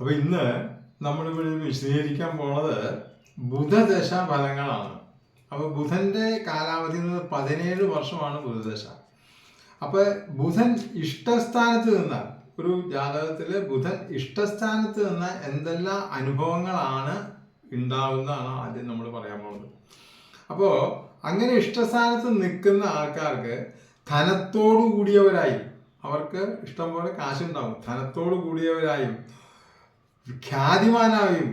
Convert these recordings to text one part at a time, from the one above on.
അപ്പൊ ഇന്ന് നമ്മളിവിടെ വിശദീകരിക്കാൻ പോണത് ബുധദശ ഫലങ്ങളാണ് അപ്പോൾ ബുധന്റെ കാലാവധി നിന്ന് പതിനേഴ് വർഷമാണ് ബുധദശ. അപ്പോൾ ബുധൻ ഇഷ്ടസ്ഥാനത്ത് നിന്നാൽ ഒരു ജാതകത്തിലെ ബുധൻ ഇഷ്ടസ്ഥാനത്ത് നിന്ന് എന്തെല്ലാം അനുഭവങ്ങളാണ് ഉണ്ടാവുന്നതാണ് ആദ്യം നമ്മൾ പറയാൻ പോകുന്നത് അപ്പോൾ അങ്ങനെ ഇഷ്ടസ്ഥാനത്ത് നിൽക്കുന്ന ആൾക്കാർക്ക് ധനത്തോടു കൂടിയവരായി അവർക്ക് ഇഷ്ടംപോലെ കാശുണ്ടാവും. ധനത്തോടു കൂടിയവരായും ഖ്യാതിമാനായും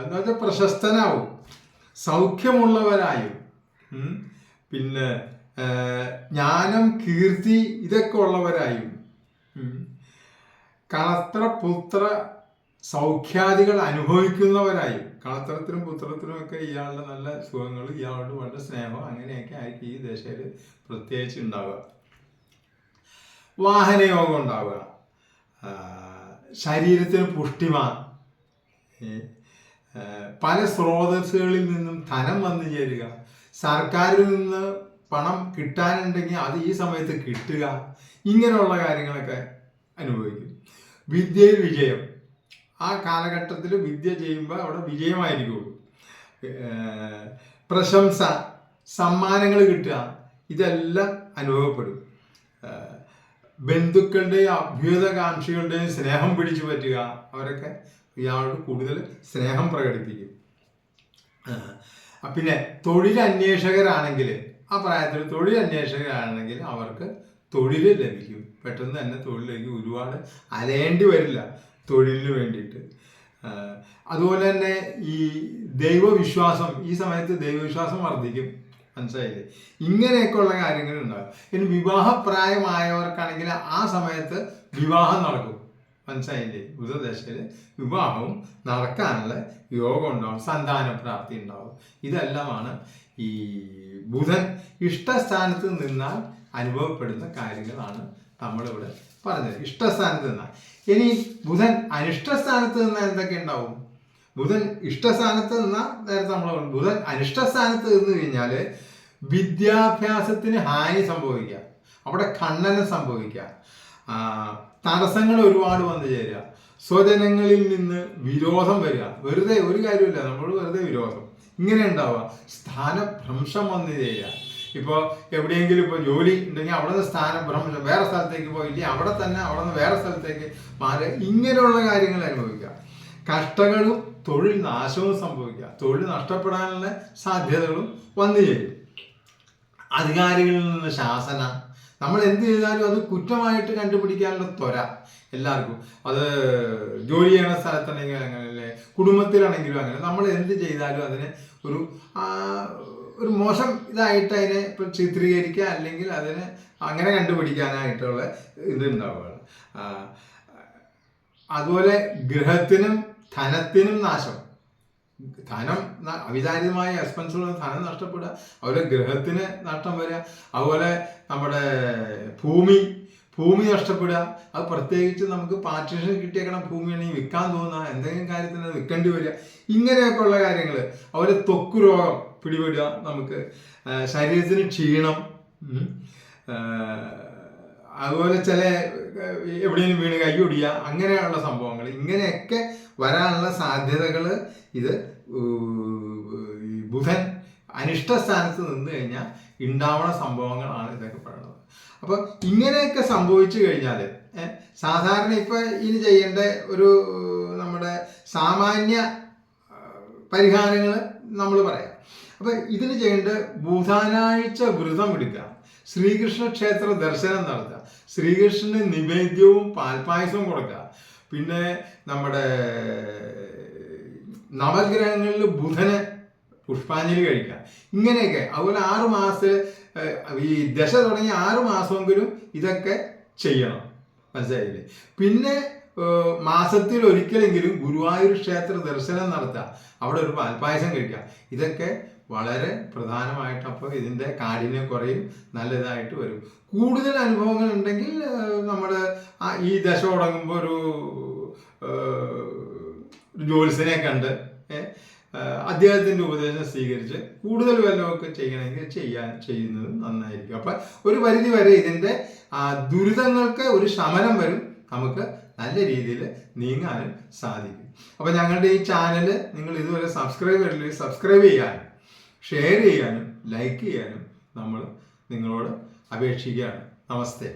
എന്ന് വെച്ചാൽ പ്രശസ്തനാവും. സൗഖ്യമുള്ളവരായും. പിന്നെ ജ്ഞാനം കീർത്തി ഇതൊക്കെ ഉള്ളവരായും. കളത്ര പുത്ര സൗഖ്യാദികൾ അനുഭവിക്കുന്നവരായും. കളത്രത്തിനും പുത്രത്തിനും ഒക്കെ ഇയാളുടെ നല്ല സുഖങ്ങൾ ഇയാളോട് വളരെ സ്നേഹം അങ്ങനെയൊക്കെ ആയിരിക്കും ഈ ദശയിൽ പ്രത്യേകിച്ച് ഉണ്ടാവുക. വാഹനയോഗം ഉണ്ടാവുക ശരീരത്തിന് പുഷ്ടിമാ പല സ്രോതസ്സുകളിൽ നിന്നും ധനം വന്നു ചേരുക. സർക്കാരിൽ നിന്ന് പണം കിട്ടാനുണ്ടെങ്കിൽ അത് ഈ സമയത്ത് കിട്ടുക. ഇങ്ങനെയുള്ള കാര്യങ്ങളൊക്കെ അനുഭവിക്കും. വിദ്യയിൽ വിജയം. ആ കാലഘട്ടത്തിൽ വിദ്യ ചെയ്യുമ്പോൾ അവിടെ വിജയമായിരിക്കും. പ്രശംസ സമ്മാനങ്ങൾ കിട്ടുക. ഇതെല്ലാം അനുഭവപ്പെടും. ബന്ധുക്കളുടെയും അഭ്യുതകാംക്ഷികളുടെയും സ്നേഹം പിടിച്ചു പറ്റുക അവരൊക്കെ ഇയാളോട് കൂടുതൽ സ്നേഹം പ്രകടിപ്പിക്കും. പിന്നെ തൊഴിലന്വേഷകരാണെങ്കിൽ ആ പ്രായത്തിൽ തൊഴിലന്വേഷകരാണെങ്കിൽ അവർക്ക് തൊഴിൽ ലഭിക്കും. പെട്ടെന്ന് തന്നെ തൊഴിലേക്ക് ഒരുപാട് അലയേണ്ടി വരില്ല തൊഴിലിന് വേണ്ടിയിട്ട്. അതുപോലെ തന്നെ ഈ ദൈവവിശ്വാസം ഈ സമയത്ത് ദൈവവിശ്വാസം വർദ്ധിക്കും. മനസ്സിലായില്ലേ? ഇങ്ങനെയൊക്കെയുള്ള കാര്യങ്ങൾ ഉണ്ടാകും. ഇനി വിവാഹപ്രായമായവർക്കാണെങ്കിൽ ആ സമയത്ത് വിവാഹം നടക്കും. മനസ്സിലായില്ലേ? ബുധദശയിൽ വിവാഹവും നടക്കാനുള്ള യോഗം ഉണ്ടാവും. സന്താനപ്രാപ്തി ഉണ്ടാവും. ഇതെല്ലാമാണ് ഈ ബുധൻ ഇഷ്ടസ്ഥാനത്ത് നിന്നാൽ അനുഭവപ്പെടുന്ന കാര്യങ്ങളാണ് നമ്മളിവിടെ പറഞ്ഞത്. ഇഷ്ടസ്ഥാനത്ത് നിന്നാൽ. ഇനി ബുധൻ അനിഷ്ടസ്ഥാനത്ത് നിന്നാൽ എന്തൊക്കെ ഉണ്ടാവും? ബുധൻ ഇഷ്ടസ്ഥാനത്ത് നിന്നാൽ നേരത്തെ നമ്മൾ ബുധൻ അനിഷ്ടസ്ഥാനത്ത് നിന്ന് കഴിഞ്ഞാൽ വിദ്യാഭ്യാസത്തിന് ഹാനി സംഭവിക്കുക. അവിടെ ഖണ്ഡനം സംഭവിക്കുക. തടസ്സങ്ങൾ ഒരുപാട് വന്നു ചേരുക. സ്വജനങ്ങളിൽ നിന്ന് വിരോധം വരിക. വെറുതെ ഒരു കാര്യമില്ല നമ്മൾ വെറുതെ വിരോധം. ഇങ്ങനെ ഉണ്ടാവുക. സ്ഥാനഭ്രംശം വന്നു ചേരുക. ഇപ്പോൾ എവിടെയെങ്കിലും ഇപ്പോൾ ജോലി ഉണ്ടെങ്കിൽ അവിടെ നിന്ന് സ്ഥാനഭ്രംശം വേറെ സ്ഥലത്തേക്ക് പോയില്ലേ അവിടെ തന്നെ അവിടെ നിന്ന് വേറെ സ്ഥലത്തേക്ക് മാറുക ഇങ്ങനെയുള്ള കാര്യങ്ങൾ അനുഭവിക്കുക. കഷ്ടങ്ങളും തൊഴിൽ നാശവും സംഭവിക്കുക. തൊഴിൽ നഷ്ടപ്പെടാനുള്ള സാധ്യതകളും വന്നു ചേരും. അധികാരികളിൽ നിന്ന് ശാസന. നമ്മൾ എന്ത് ചെയ്താലും അത് കുറ്റമായിട്ട് കണ്ടുപിടിക്കാനുള്ള ത്വര എല്ലാവർക്കും. അത് ജോലി ചെയ്യണ അങ്ങനെ അല്ലെ കുടുംബത്തിലാണെങ്കിലും അങ്ങനെ നമ്മൾ എന്ത് ചെയ്താലും അതിനെ ഒരു ഒരു മോശം ഇതായിട്ട് അതിനെ ഇപ്പം ചിത്രീകരിക്കുക അല്ലെങ്കിൽ അതിനെ അങ്ങനെ കണ്ടുപിടിക്കാനായിട്ടുള്ള ഇതുണ്ടാവുകയാണ് അതുപോലെ ഗൃഹത്തിനും ധനത്തിനും നാശം. ധനം അവിചാരിതമായ എക്സ്പെൻസുകൾ ധനം നഷ്ടപ്പെടുക അതുപോലെ ഗ്രഹത്തിന് നഷ്ടം വരിക അതുപോലെ നമ്മുടെ ഭൂമി ഭൂമി നഷ്ടപ്പെടുക. അത് പ്രത്യേകിച്ച് നമുക്ക് പാർട്ടിഷൻ കിട്ടിയേക്കണ ഭൂമിയാണെങ്കിൽ വിൽക്കാൻ തോന്നുക എന്തെങ്കിലും കാര്യത്തിന് അത് വിൽക്കേണ്ടി വരിക. ഇങ്ങനെയൊക്കെ ഉള്ള കാര്യങ്ങൾ അതുപോലെ ത്വക്ക് രോഗം പിടിപെടുക നമുക്ക് ശരീരത്തിന് ക്ഷീണം അതുപോലെ ചില എവിടെയെങ്കിലും വീണ് കൈ ഒടിയുക അങ്ങനെയുള്ള സംഭവങ്ങൾ ഇങ്ങനെയൊക്കെ വരാനുള്ള സാധ്യതകൾ ഇത് ബുധൻ അനിഷ്ട സ്ഥാനത്ത് നിന്ന് കഴിഞ്ഞാൽ ഉണ്ടാവുന്ന സംഭവങ്ങളാണ് ഇതൊക്കെ പറയുന്നത്. അപ്പോൾ ഇങ്ങനെയൊക്കെ സംഭവിച്ചു കഴിഞ്ഞാൽ സാധാരണ ഇപ്പൊ ഇനി ചെയ്യേണ്ട ഒരു നമ്മുടെ സാമാന്യ പരിഹാരങ്ങൾ നമ്മൾ പറയാം. അപ്പൊ ഇതിന് ചെയ്യേണ്ട ബുധനാഴ്ച വ്രതം എടുക്കുക. ശ്രീകൃഷ്ണ ക്ഷേത്ര ദർശനം നടത്തുക. ശ്രീകൃഷ്ണന് നിവേദ്യവും പാൽപായസവും കൊടുക്കുക. പിന്നെ നമ്മുടെ നവഗ്രഹങ്ങളിൽ ബുധന് പുഷ്പാഞ്ജലി കഴിക്കുക. ഇങ്ങനെയൊക്കെ. അതുപോലെ ആറു മാസത്തിൽ ഈ ദശ തുടങ്ങി ആറു മാസമെങ്കിലും ഇതൊക്കെ ചെയ്യണം. മനസ്സിലായില്ലേ? പിന്നെ മാസത്തിൽ ഒരിക്കലെങ്കിലും ഗുരുവായൂർ ക്ഷേത്ര ദർശനം നടത്തുക. അവിടെ ഒരു പാൽപ്പായസം കഴിക്കുക. ഇതൊക്കെ വളരെ പ്രധാനമായിട്ട് അപ്പോൾ ഇതിന്റെ കാഠിന്യം കുറയും നല്ലതായിട്ട് വരും. കൂടുതൽ അനുഭവങ്ങൾ ഉണ്ടെങ്കിൽ നമ്മൾ ഈ ദശ തുടങ്ങുമ്പോൾ ഒരു ജോലിസിനെ കണ്ട് അദ്ദേഹത്തിന്റെ ഉപദേശം സ്വീകരിച്ച് കൂടുതൽ വല്ലതൊക്കെ ചെയ്യണമെങ്കിൽ ചെയ്യാൻ ചെയ്യുന്നത് നന്നായിരിക്കും. അപ്പം ഒരു പരിധി വരെ ഇതിന്റെ ദുരിതങ്ങൾക്ക് ഒരു ശമനം വരും നമുക്ക് നല്ല രീതിയിൽ നീങ്ങാനും സാധിക്കും. അപ്പോൾ ഞങ്ങളുടെ ഈ ചാനൽ നിങ്ങൾ ഇതുവരെ സബ്സ്ക്രൈബ് ചെയ്തില്ലെങ്കിൽ സബ്സ്ക്രൈബ് ചെയ്യാനും ഷെയർ ചെയ്യാനും ലൈക്ക് ചെയ്യാനും നമ്മൾ നിങ്ങളോട് അപേക്ഷിക്കുകയാണ് നമസ്തേ.